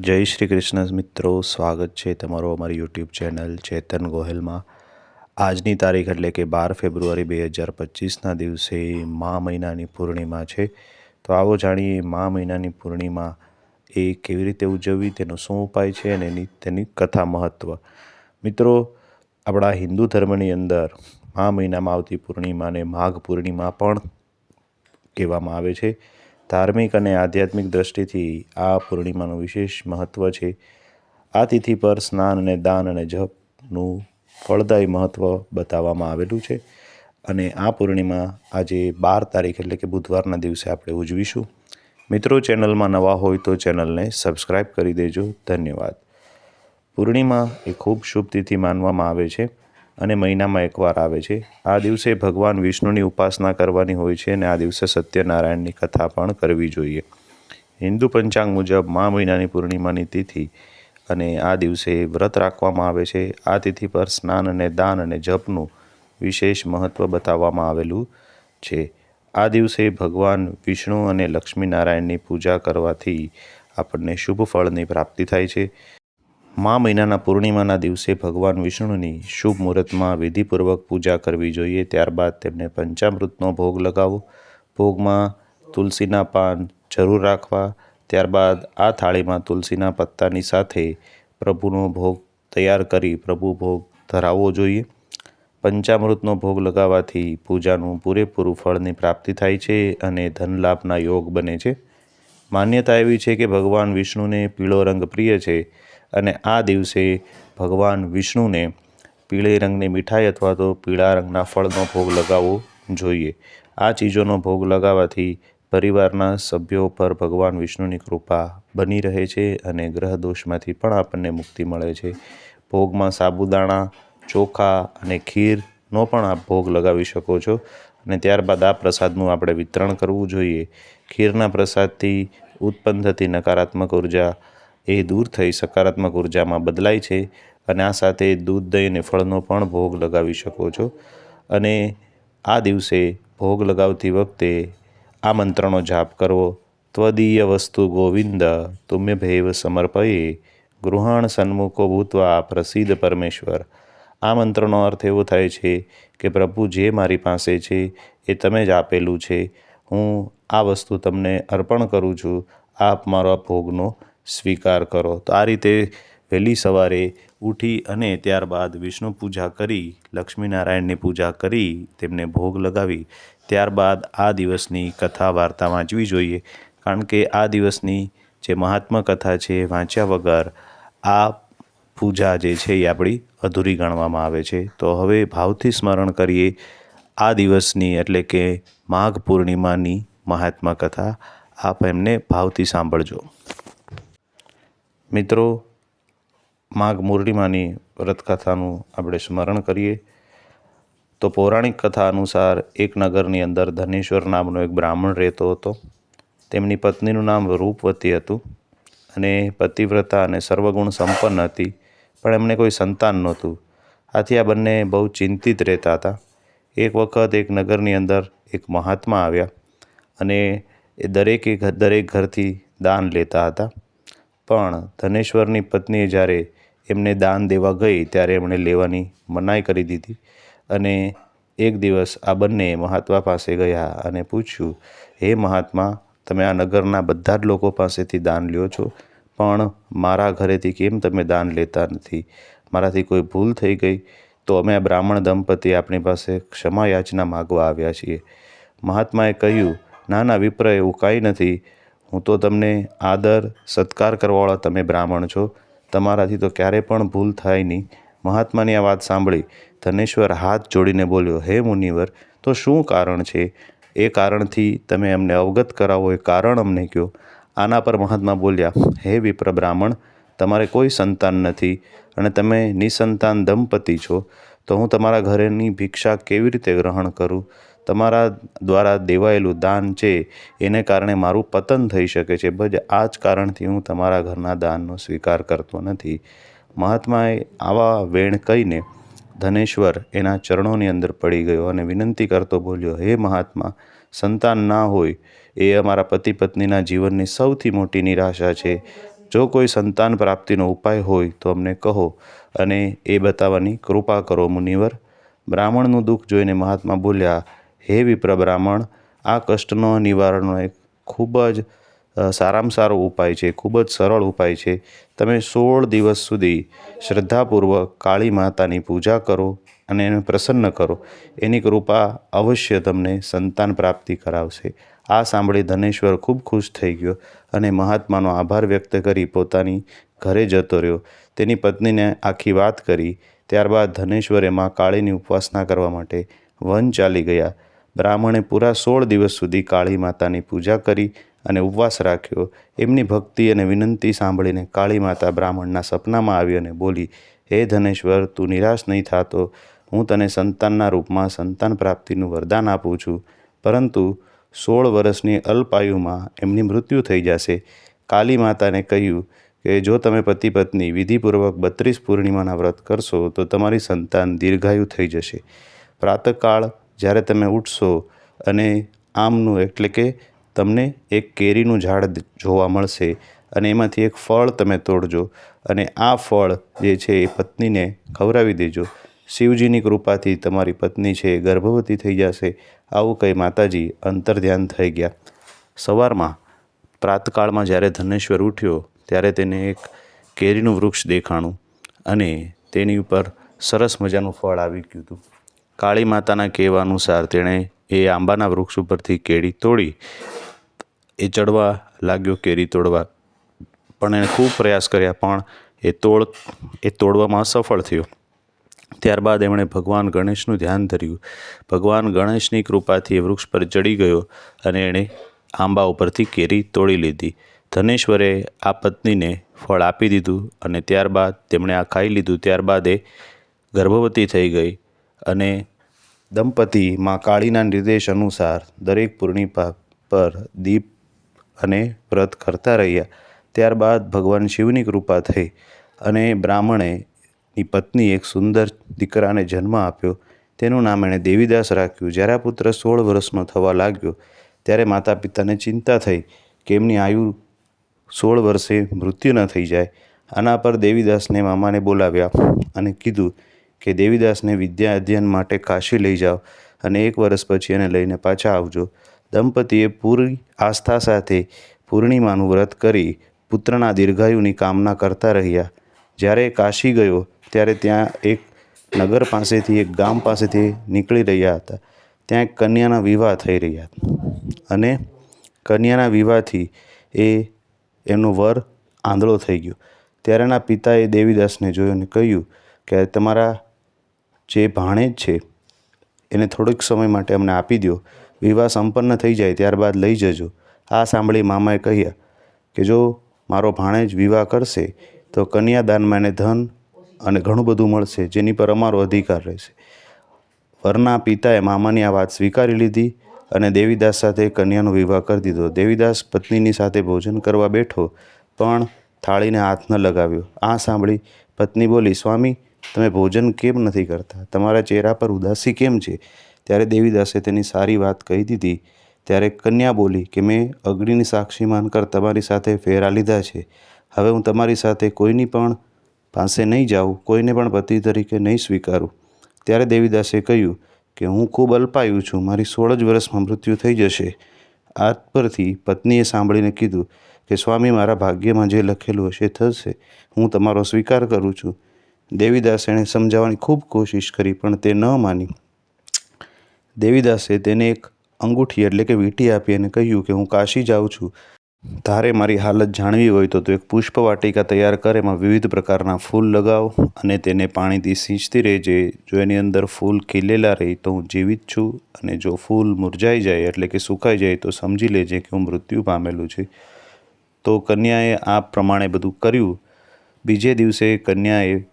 જય શ્રી કૃષ્ણ મિત્રો, સ્વાગત છે તમારું અમારી યુટ્યુબ ચેનલ ચેતન ગોહેલમાં. આજની તારીખ એટલે કે બાર ફેબ્રુઆરી બે હજાર પચીસના દિવસે મા મહિનાની પૂર્ણિમા છે. તો આવો જાણીએ મા મહિનાની પૂર્ણિમા એ કેવી રીતે ઉજવવી, તેનો શું ઉપાય છે અને એની તેની કથા મહત્ત્વ મિત્રો, આપણા હિન્દુ ધર્મની અંદર મા મહિનામાં આવતી પૂર્ણિમાને માઘ પૂર્ણિમા પણ કહેવામાં આવે છે. ધાર્મિક અને આધ્યાત્મિક દ્રષ્ટિથી આ પૂર્ણિમાનું વિશેષ મહત્ત્વ છે. આ તિથિ પર સ્નાન અને દાન અને જપનું ફળદાયી મહત્ત્વ બતાવવામાં આવેલું છે અને આ પૂર્ણિમા આજે બાર તારીખ એટલે કે બુધવારના દિવસે આપણે ઉજવીશું. મિત્રો, ચેનલમાં નવા હોય તો ચેનલને સબસ્ક્રાઈબ કરી દેજો. ધન્યવાદ. પૂર્ણિમા એ ખૂબ શુભ તિથિ માનવામાં આવે છે. અને મહિનામાં એકવાર આવે છે. આ દિવસે ભગવાન વિષ્ણુની ઉપાસના કરવાની હોય છે અને આ દિવસે સત્યનારાયણની કથા પણ કરવી જોઈએ. હિન્દુ પંચાંગ મુજબ મા મહિનાની પૂર્ણિમાની તિથિ અને આ દિવસે વ્રત રાખવામાં આવે છે. આ તિથિ પર સ્નાન અને દાન અને જપનું વિશેષ મહત્ત્વ બતાવવામાં આવેલું છે. આ દિવસે ભગવાન વિષ્ણુ અને લક્ષ્મીનારાયણની પૂજા કરવાથી આપણને શુભ ફળની પ્રાપ્તિ થાય છે. મા મહિનાના પૂર્ણિમાના દિવસે ભગવાન વિષ્ણુની શુભ મુહૂર્તમાં વિધિપૂર્વક પૂજા કરવી જોઈએ. ત્યારબાદ તેમને પંચામૃતનો ભોગ લગાવો. ભોગમાં તુલસીના પાન જરૂર રાખવા. ત્યારબાદ આ થાળીમાં તુલસીના પત્તાની સાથે પ્રભુનો ભોગ તૈયાર કરી પ્રભુ ભોગ ધરાવવો જોઈએ. પંચામૃતનો ભોગ લગાવવાથી પૂજાનું પૂરેપૂરું ફળની પ્રાપ્તિ થાય છે અને ધનલાભના યોગ બને છે. માન્યતા એવી છે કે ભગવાન વિષ્ણુને પીળો રંગ પ્રિય છે. અને આ દિવસે ભગવાન વિષ્ણુને પીળે રંગની મીઠાઈ અથવા તો પીળા રંગના ફળનો ભોગ લગાવવો જોઈએ. આ ચીજોનો ભોગ લગાવવાથી પરિવારના સભ્યો પર ભગવાન વિષ્ણુની કૃપા બની રહે છે અને ગ્રહ દોષમાંથી પણ આપણને મુક્તિ મળે છે. ભોગમાં સાબુદાણા, ચોખા અને ખીરનો પણ આપ ભોગ લગાવી શકો છો અને ત્યારબાદ આ પ્રસાદનું આપણે વિતરણ કરવું જોઈએ. ખીરના પ્રસાદથી ઉત્પન્ન થતી નકારાત્મક ઊર્જા એ દૂર થઈ સકારાત્મક ઉર્જામાં બદલાય છે અને આ સાથે દૂધ, દહીં અને ફળનો પણ ભોગ લગાવી શકો છો. અને આ દિવસે ભોગ લગાવતી વખતે આ મંત્રનો જાપ કરવો. ત્વદીય વસ્તુ ગોવિંદ તુમ્ય ભૈવ સમર્પયે, ગૃહાણ સન્મુખો ભૂતવા પ્રસિદ્ધ પરમેશ્વર. આ મંત્રનો અર્થ એવો થાય છે કે, પ્રભુ, જે મારી પાસે છે એ તમે જ આપેલું છે. હું આ વસ્તુ તમને અર્પણ કરું છું. આપ મારો ભોગનો સ્વીકાર કરો. તો આ રીતે વહેલી સવારે ઉઠી અને ત્યારબાદ વિષ્ણુ પૂજા કરી, લક્ષ્મીનારાયણની પૂજા કરી, તેમને ભોગ લગાવી. ત્યારબાદ આ દિવસની કથા વાર્તા વાંચવી જોઈએ. કારણ કે આ દિવસની જે મહાત્મા કથા છે વાંચ્યા વગર આ પૂજા જે છે એ આપણી અધૂરી ગણવામાં આવે છે. તો હવે ભાવથી સ્મરણ કરીએ આ દિવસની એટલે કે માઘ પૂર્ણિમાની મહાત્મા કથા. આપ એમને ભાવથી સાંભળજો. મિત્રો, માઘ મૂર્ણિમાની વ્રતકથાનું આપણે સ્મરણ કરીએ. તો પૌરાણિક કથા અનુસાર એક નગરની અંદર ધનેશ્વર નામનો એક બ્રાહ્મણ રહેતો હતો. તેમની પત્નીનું નામ રૂપવતી હતું અને પતિવ્રતા અને સર્વગુણ સંપન્ન હતી, પણ એમને કોઈ સંતાન નહોતું. આથી આ બંને બહુ ચિંતિત રહેતા હતા. એક વખત એક નગરની અંદર એક મહાત્મા આવ્યા અને એ દરેકે દરેક ઘરથી દાન લેતા હતા. પણ ધનેશ્વરની પત્નીએ જ્યારે એમને દાન દેવા ગઈ, ત્યારે એમણે લેવાની મનાઈ કરી દીધી અને એક દિવસ આ બંને મહાત્મા પાસે ગયા અને પૂછ્યું, હે મહાત્મા, તમે આ નગરના બધા જ લોકો પાસેથી દાન લ્યો છો, પણ મારા ઘરેથી કેમ તમે દાન લેતા નથી? મારાથી કોઈ ભૂલ થઈ ગઈ? તો અમે આ બ્રાહ્મણ દંપતી આપણી પાસે ક્ષમા યાચના માગવા આવ્યા છીએ. મહાત્માએ કહ્યું, ના ના વિપ્ર એવું કાંઈ નથી. હું તો તમને આદર, સત્કાર કરવાવાળા તમે બ્રાહ્મણ છો. તમારાથી તો ક્યારે પણ ભૂલ થાય નહીં. મહાત્માની આ વાત સાંભળી ધનેશ્વર હાથ જોડીને બોલ્યો, હે મુનિવર, તો શું કારણ છે? એ કારણથી તમે અમને અવગત કરાવો, એ કારણ અમને કહો આના પર મહાત્મા બોલ્યા, હે વિપ્ર બ્રાહ્મણ, તમારે કોઈ સંતાન નથી અને તમે નિસંતાન દંપતી છો. તો હું તમારા ઘરેની ભિક્ષા કેવી રીતે ગ્રહણ કરું? તમારા દ્વારા દેવાયેલું દાન છે, એને કારણે મારું પતન થઈ શકે છે. બજ આ જ કારણથી હું તમારા ઘરના દાનનો સ્વીકાર કરતો નથી. મહાત્માએ આવા વેણ કહીને ધનેશ્વર એના ચરણોની અંદર પડી ગયો અને વિનંતી કરતો બોલ્યો, હે મહાત્મા, સંતાન ના હોય એ અમારા પતિ પત્નીના જીવનની સૌથી મોટી નિરાશા છે. જો કોઈ સંતાન પ્રાપ્તિનો ઉપાય હોય તો અમને કહો અને એ બતાવવાની કૃપા કરો, મુનિવર. બ્રાહ્મણનું દુઃખ જોઈને મહાત્મા બોલ્યા હે વિપ્ર બ્રાહ્મણ, આ કષ્ટનો નિવારણનો એક ખૂબ જ સારામાં સારો ઉપાય છે, ખૂબ જ સરળ ઉપાય છે. તમે સોળ દિવસ સુધી શ્રદ્ધાપૂર્વક કાળી માતાની પૂજા કરો અને એને પ્રસન્ન કરો. એની કૃપા અવશ્ય તમને સંતાન પ્રાપ્તિ કરાવશે. આ સાંભળી ધનેશ્વર ખૂબ ખુશ થઈ ગયો અને મહાત્માનો આભાર વ્યક્ત કરી પોતાની ઘરે જતો રહ્યો. તેની પત્નીને આખી વાત કરી. ત્યારબાદ ધનેશ્વરે માં કાળીની ઉપાસના કરવા માટે વન ચાલી ગયા. બ્રાહ્મણે પૂરા સોળ દિવસ સુધી કાળી માતાની પૂજા કરી અને ઉપવાસ રાખ્યો. એમની ભક્તિ અને વિનંતી સાંભળીને કાળી માતા બ્રાહ્મણના સપનામાં આવી અને બોલી, હે ધનેશ્વર, તું નિરાશ નહીં થતો. હું તને સંતાનના રૂપમાં સંતાન પ્રાપ્તિનું વરદાન આપું છું. પરંતુ સોળ વર્ષની અલ્પાયુમાં એમની મૃત્યુ થઈ જશે. કાલી માતાને કહ્યું કે, જો તમે પતિ પત્ની વિધિપૂર્વક બત્રીસ પૂર્ણિમાના વ્રત કરશો, તો તમારી સંતાન દીર્ઘાયુ થઈ જશે. પ્રાતઃકાળ જ્યારે તમે ઉઠશો અને આમનું એટલે કે તમને એક કેરીનું ઝાડ જોવા મળશે અને એમાંથી એક ફળ તમે તોડજો અને આ ફળ જે છે એ પત્નીને ખવડાવી દેજો. શિવજીની કૃપાથી તમારી પત્ની છે એ ગર્ભવતી થઈ જશે. આવું કહી માતાજી અંતર્ધ્યાન થઈ ગયા. સવારમાં પ્રાતકાળમાં જ્યારે ધનેશ્વર ઉઠ્યો ત્યારે તેને એક કેરીનું વૃક્ષ દેખાણું અને તેની ઉપર સરસ મજાનું ફળ આવી ગયું હતું. કાળી માતાના કહેવા અનુસાર તેણે એ આંબાના વૃક્ષ ઉપરથી કેરી તોડી. એ ચડવા લાગ્યો, કેરી તોડવા. પણ એણે ખૂબ પ્રયાસ કર્યા, પણ એ તોડ, એ તોડવામાં સફળ થયો. ત્યારબાદ એમણે ભગવાન ગણેશનું ધ્યાન ધર્યું. ભગવાન ગણેશની કૃપાથી એ વૃક્ષ પર ચડી ગયો અને એણે આંબા ઉપરથી કેરી તોડી લીધી. ધનેશ્વરે આ પત્નીને ફળ આપી દીધું અને ત્યારબાદ તેમણે આ ખાઈ લીધું. ત્યારબાદ એ ગર્ભવતી થઈ ગઈ. અને દંપતી મા કાળીના નિર્દેશ અનુસાર દરેક પૂર્ણિમા પર દીપ અને વ્રત કરતા રહ્યા. ત્યારબાદ ભગવાન શિવની કૃપા થઈ અને બ્રાહ્મણે ની પત્ની એક સુંદર દીકરાને જન્મ આપ્યો. તેનું નામ એણે દેવીદાસ રાખ્યું. જ્યારે આ પુત્ર સોળ વર્ષનો થવા લાગ્યો, ત્યારે માતા પિતાને ચિંતા થઈ કે એમની આયુ સોળ વર્ષે મૃત્યુ ન થઈ જાય. આના પર દેવીદાસને મામાને બોલાવ્યા અને કીધું કે દેવીદાસને વિદ્યા અધ્યયન માટે કાશી લઈ જાઓ અને એક વર્ષ પછી એને લઈને પાછા આવજો. દંપતીએ પૂરી આસ્થા સાથે પૂર્ણિમાનું વ્રત કરી પુત્રના દીર્ઘાયુની કામના કરતા રહ્યા. જ્યારે કાશી ગયો, ત્યારે ત્યાં એક નગર પાસેથી, એક ગામ પાસેથી નીકળી રહ્યા હતા. ત્યાં એક કન્યાના વિવાહ થઈ રહ્યા હતા. અને કન્યાના વિવાહથી એ એનો વર આંધળો થઈ ગયો. ત્યારે એના પિતાએ દેવીદાસને જોયું અને કહ્યું કે, તમારા જે ભાણેજ છે, એને થોડોક સમય માટે અમને આપી દો વિવાહ સંપન્ન થઈ જાય ત્યારબાદ લઈ જજો. આ સાંભળી મામાએ કહ્યા કે જો મારો ભાણેજ વિવાહ કરશે, તો કન્યાદાનમાં એને ધન અને ઘણું બધું મળશે, જેની પર અમારો અધિકાર રહેશે. વરના પિતાએ મામાની આ વાત સ્વીકારી લીધી અને દેવીદાસ સાથે કન્યાનો વિવાહ કરી દીધો. દેવીદાસ પત્નીની સાથે ભોજન કરવા બેઠો, પણ થાળીને હાથ ન લગાવ્યો. આ સાંભળી પત્ની બોલી, સ્વામી તમે ભોજન કેમ નથી કરતા? તમારા ચહેરા પર ઉદાસી કેમ છે? ત્યારે દેવીદાસે તેની સારી વાત કહી દીધી. ત્યારે કન્યા બોલી કે, મેં અગ્નિની સાક્ષી માનકર તમારી સાથે ફેરા લીધા છે. હવે હું તમારી સાથે કોઈની પણ પાસે નહીં જાઉં, કોઈને પણ પતિ તરીકે નહીં સ્વીકારું. ત્યારે દેવીદાસે કહ્યું કે, હું ખૂબ અલ્પાયુ છું. મારી સોળ જ વર્ષમાં મૃત્યુ થઈ જશે. આ પરથી પત્નીએ સાંભળીને કીધું કે, સ્વામી, મારા ભાગ્યમાં જે લખેલું હશે થશે. હું તમારો સ્વીકાર કરું છું. દેવીદાસ એણે સમજાવવાની ખૂબ કોશિશ કરી, પણ તે ન માની. દેવીદાસે તેને એક અંગૂઠી એટલે કે વીંટી આપી અને કહ્યું કે, હું કાશી જાઉં છું. તારે મારી હાલત જાણવી હોય તો તું એક પુષ્પ વાટિકા તૈયાર કર, એમાં વિવિધ પ્રકારના ફૂલ લગાવ અને તેને પાણીથી સિંચતી રહેજે. જો એની અંદર ફૂલ ખીલેલા રહે તો હું જીવિત છું અને જો ફૂલ મુરઝાઈ જાય એટલે કે સુકાઈ જાય તો સમજી લેજે કે હું મૃત્યુ પામેલું છે. તો કન્યાએ આ પ્રમાણે બધું કર્યું. બીજે દિવસે કન્યાએ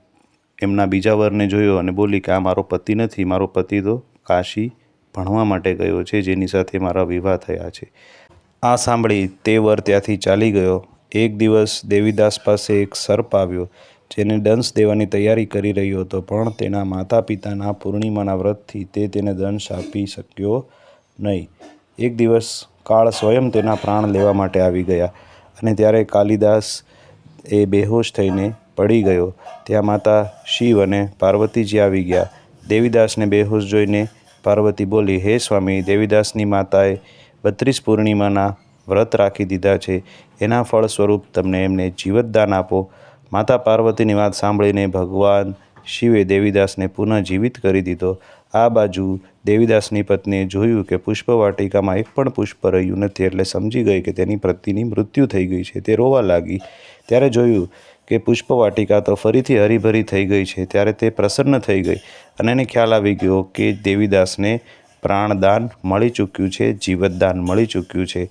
એમના બીજા વરને જોયો અને બોલી કે, આ મારો પતિ નથી, મારો પતિ તો કાશી ભણવા માટે ગયો છે, જેની સાથે મારા વિવાહ થયા છે. આ સાંભળી તે વર ત્યાંથી ચાલી ગયો. એક દિવસ દેવીદાસ પાસે એક સર્પ આવ્યો, જેને દંશ દેવાની તૈયારી કરી રહ્યો હતો, પણ તેના માતા પિતાના પૂર્ણિમાના વ્રતથી તે તેને દંશ આપી શક્યો નહીં. એક દિવસ કાળ સ્વયં તેના પ્રાણ લેવા માટે આવી ગયા અને ત્યારે કાલિદાસ એ બેહોશ થઈને પડી ગયો. ત્યાં માતા શિવ અને પાર્વતીજી આવી ગયા. દેવીદાસને બેહોશ જોઈને પાર્વતી બોલી, હે સ્વામી, દેવીદાસની માતાએ બત્રીસ પૂર્ણિમાના વ્રત રાખી દીધા છે. એના ફળ સ્વરૂપ તમને એમને જીવતદાન આપો. માતા પાર્વતીની વાત સાંભળીને ભગવાન શિવે દેવીદાસને પુનઃ જીવિત કરી દીધો. આ બાજુ દેવીદાસની પત્નીએ જોયું કે પુષ્પવાટિકામાં એક પણ પુષ્પ રહ્યું નથી, એટલે સમજી ગઈ કે તેની પતિની મૃત્યુ થઈ ગઈ છે. તે રોવા લાગી. ત્યારે જોયું કે પુષ્પવાટિકા તો ફરીથી હરીભરી થઈ ગઈ છે, ત્યારે તે પ્રસન્ન થઈ ગઈ અને એને ખ્યાલ આવી ગયો કે દેવીદાસને પ્રાણદાન મળી ચૂક્યું છે, જીવતદાન મળી ચૂક્યું છે.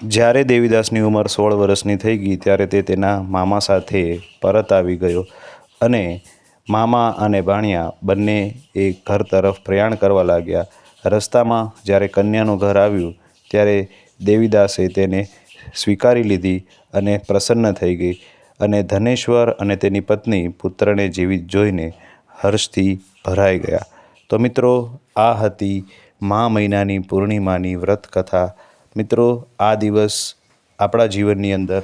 જ્યારે દેવીદાસની ઉંમર સોળ વર્ષની થઈ ગઈ, ત્યારે તે તેના મામા સાથે પરત આવી ગયો અને મામા અને ભાણિયા બંને એ ઘર તરફ પ્રયાણ કરવા લાગ્યા. રસ્તામાં જ્યારે કન્યાનું ઘર આવ્યું, ત્યારે દેવીદાસે તેને સ્વીકારી લીધી અને પ્રસન્ન થઈ ગઈ. અને ધનેશ્વર અને તેની પત્ની પુત્રને જીવિત જોઈને હર્ષથી ભરાઈ ગયા. તો મિત્રો, આ હતી મા મહિનાની પૂર્ણિમાની વ્રત કથા. મિત્રો, આ દિવસ આપણા જીવનની અંદર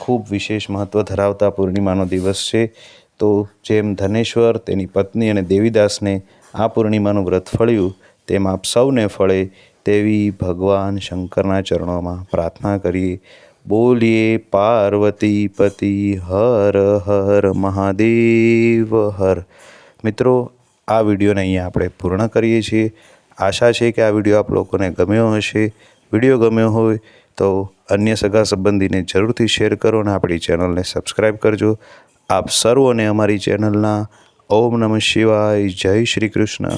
ખૂબ વિશેષ મહત્ત્વ ધરાવતા પૂર્ણિમાનો દિવસ છે. તો જેમ ધનેશ્વર, તેની પત્ની અને દેવીદાસને આ પૂર્ણિમાનું વ્રત ફળ્યું, તેમ આપ સૌને ફળે તેવી ભગવાન શંકરના ચરણોમાં પ્રાર્થના કરીએ. બોલીએ પાર્વતી પતિ હર હર, મહાદેવ, હર. મિત્રો, આ વિડીયોને અહીંયા આપણે પૂર્ણ કરીએ છીએ. આશા છે કે આ વીડિયો આપ લોકોને ગમ્યો હશે. વીડિયો ગમ્યો હોય તો અન્ય સગા સંબંધીને જરૂરથી શેર કરો અને આપણી ચેનલને સબસ્ક્રાઈબ કરજો. આપ સર્વોને અમારી ચેનલના ઓમ નમઃ શિવાય. જય શ્રી કૃષ્ણ.